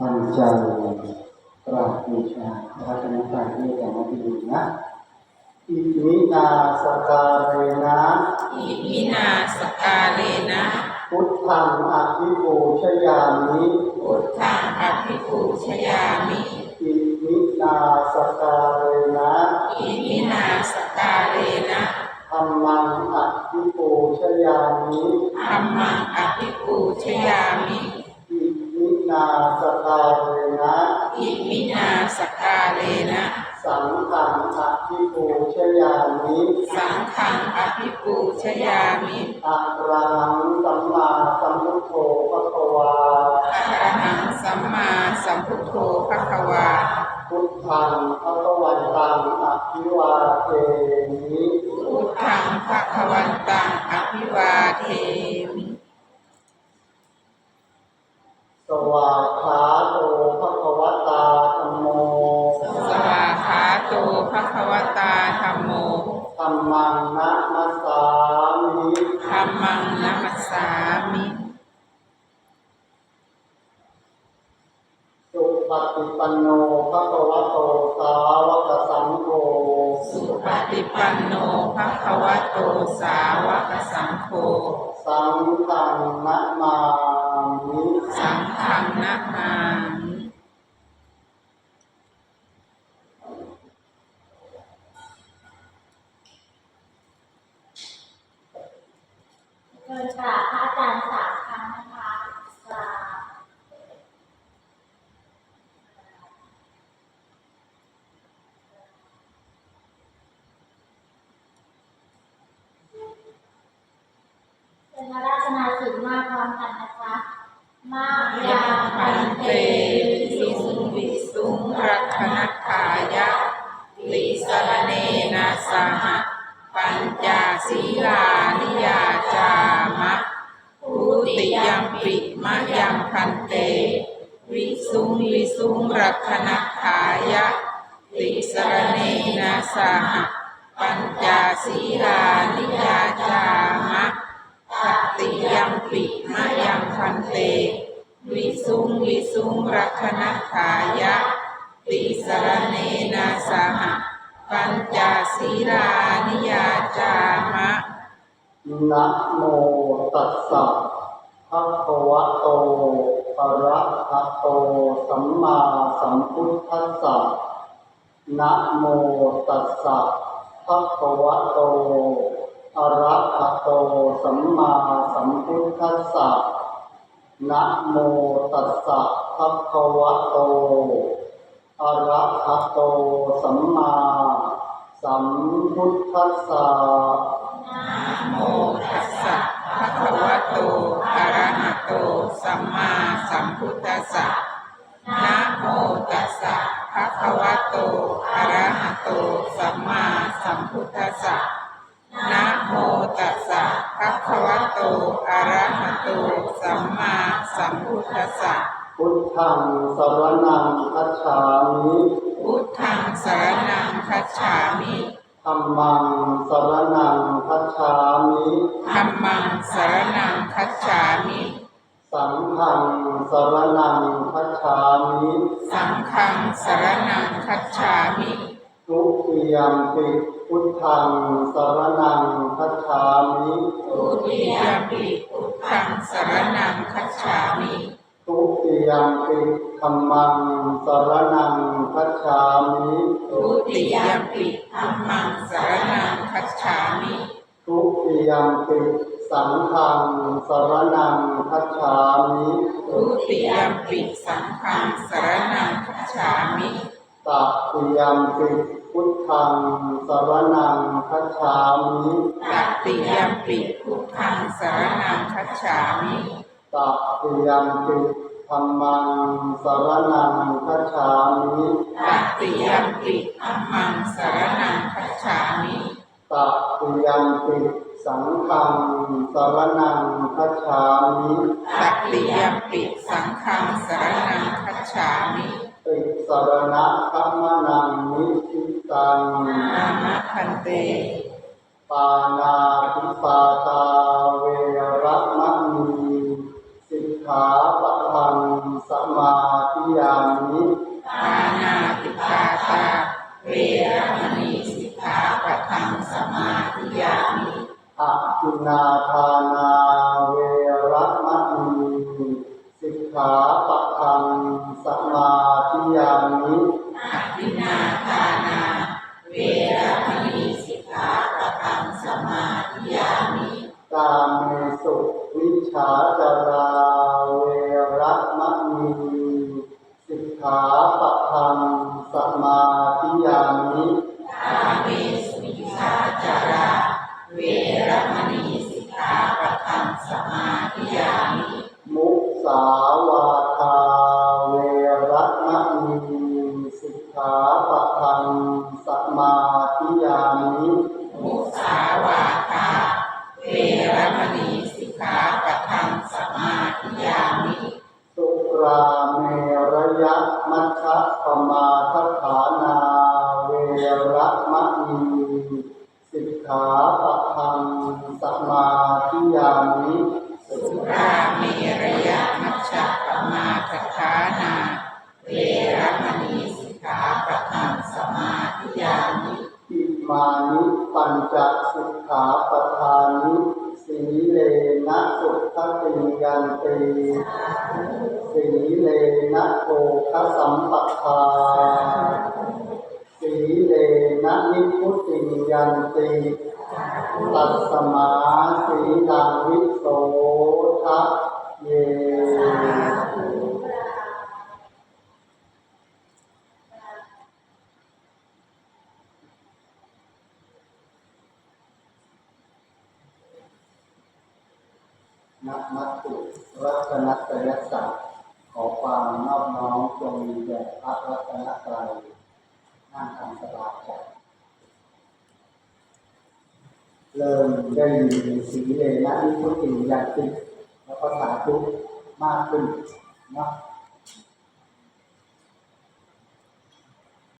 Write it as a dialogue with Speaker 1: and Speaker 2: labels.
Speaker 1: ตั้งใจกราบบูชาพระรัตนตรัยด้วยกันนะที่ดีนะอิมินาสการเรนะ
Speaker 2: อิมินาสกาเลนะ
Speaker 1: พุทธังอภิปูชยามิ
Speaker 2: พุทธังอภิปูชยามิ
Speaker 1: อิมินาสการเรนะ
Speaker 2: อิมินาสกาเลนะ
Speaker 1: ธรรมังอภิปูชยามิ
Speaker 2: ธัมมังอภิปูชยามิ
Speaker 1: อิมิ นาสการเรนะ
Speaker 2: อิมินาสกาเลนะ
Speaker 1: สังฆังอภิปูชยามิ
Speaker 2: สังฆังอภิปูชยามิ
Speaker 1: อะระหังสัมมาสัมพุทโธภะคะวา
Speaker 2: อะระหังสัมมาสัมพุทโธภะคะวา
Speaker 1: พุทธังภะคะวันตังอภิวาเทมิ
Speaker 2: พุทธังภะคะวันตัง ม
Speaker 1: มังนัมสสามิ
Speaker 2: สุ
Speaker 1: ปฏิปันโนภะคะวะโตสาวกสังโฆ
Speaker 2: สุปฏิปันโนภะคะวะโตสาวกสังโฆ
Speaker 1: สังฆังนะมามิ
Speaker 2: สังฆังนะมามิ
Speaker 3: เดินกราบพระอาจารย์สามครั้งนะคะกราบเป็นพระราชนาสิน มาพร้อมกันนะคะมายา
Speaker 2: ปันเตวิสุงวิสุงรักขนัตถายะลิสรเนนะสหปัญจศีลานิยาจามะภูติยัมปิมะยังพันเต วิสุงวิสุงรักขนัตถายะลิสรเนนะสหปัญจศีลานิยาจามะ ยัมปิมะยังพันเต วิสุงวิสุงรักขณขายะ ติสรเนนะสหะปัญจศีลานิยาจามะ
Speaker 1: นะโมตัสสะภะคะวะโตอะระหะโต สัมมาสัมพุทธัสสะนะโมตัสสะภะคะวะโต อะระหะโตสัมมาสัมพุทธัสสะนะโมตัสสะภะคะวะโตอะระหะโตสัมมาสัมพุทธัสสะ
Speaker 2: นะโมตัสสะภะคะวะโตอะระหะโตสัมมาสัมพุทธัสสะนะโมตัสสะภะคะวะโตอะระหะโตสัมมาสัมพุทธัสสะนะโมตัสสะภะคะวะโตอะระหะโตสัมมาสัมพุ ทธัสสะ
Speaker 1: พุทธังสรณังคัจฉามิ
Speaker 2: พุทธังสรณังคัจฉามิ
Speaker 1: ธัมมังสรณังคัจฉามิ
Speaker 2: ธัมมังสรณังคัจฉามิ
Speaker 1: สังฆังสรณังคัจฉามิ
Speaker 2: สังฆังสรณังคัจฉามิ
Speaker 1: ทุติยมปิพุทธังสรณังคัจฉามิ
Speaker 2: ทุติยมปิพุทธังสรณังคัจฉามิ
Speaker 1: ทุ ติยมปิธัมมังสรณังคัจฉามิ
Speaker 2: ทุติยมปิธัมมังสรณังคัจฉามิ
Speaker 1: ทุติยมปิสังฆังสรณังคัจฉามิ
Speaker 2: ทุติยมปิสังฆังสรณังคัจฉามิ
Speaker 1: ตติยมปิพุทธังสรณังคัจฉามิ
Speaker 2: ตติยมปิพุทธังสรณังคัจฉามิ
Speaker 1: ตติยมปิ ธรรมังสรณังคัจฉามิ
Speaker 2: ตติยมปิธัมมังสรณังคัจฉามิ
Speaker 1: ตติยมปิสังฆังสรณังคัจฉามิ
Speaker 2: ตติยมปิสังฆังสรณังคัจฉามิ
Speaker 1: ติสรณะคัมมนังนิสิตัง
Speaker 2: นามะพันเต
Speaker 1: ปานาติปาตา ปะททังสมาธิยามิ
Speaker 2: ปานาติปาตาเวรมณีสิกขาปะทังสมาธิยามิ
Speaker 1: อะกินนาทานาเวระมะนีสิกขาปะทังสมาธิยามิ
Speaker 2: อภินาทานาเวรม ปะทังสมาธิยามิ
Speaker 1: กาเมสุมิ
Speaker 2: ชาจาราเวรมณีสิกขาปะทังสมาธิยามิ
Speaker 1: มุสาาธิยามิ
Speaker 2: สุรา
Speaker 1: เมรยะมัชฌะปมาทฐานาเวรม
Speaker 2: ณีสิกขาปะทังสมาธิยามิ
Speaker 1: อิมานิปัญจสิกขาปทานิสีเลนะสุขติยันติสีเลนะโภคสัมปทาสีเลนะนิพพุติยันติ ตัสสมาสีลังวิโสทะเยนักมัตตุรัตนตยศักดิ์ขอความนอบน้อมจงมีแด่พระรัตนตรัยนั่งทำสบายใจ เริ่มได้มีสีเลยนะนิพุติยันติดแล้วก็สาธุมากขึ้นเนาะ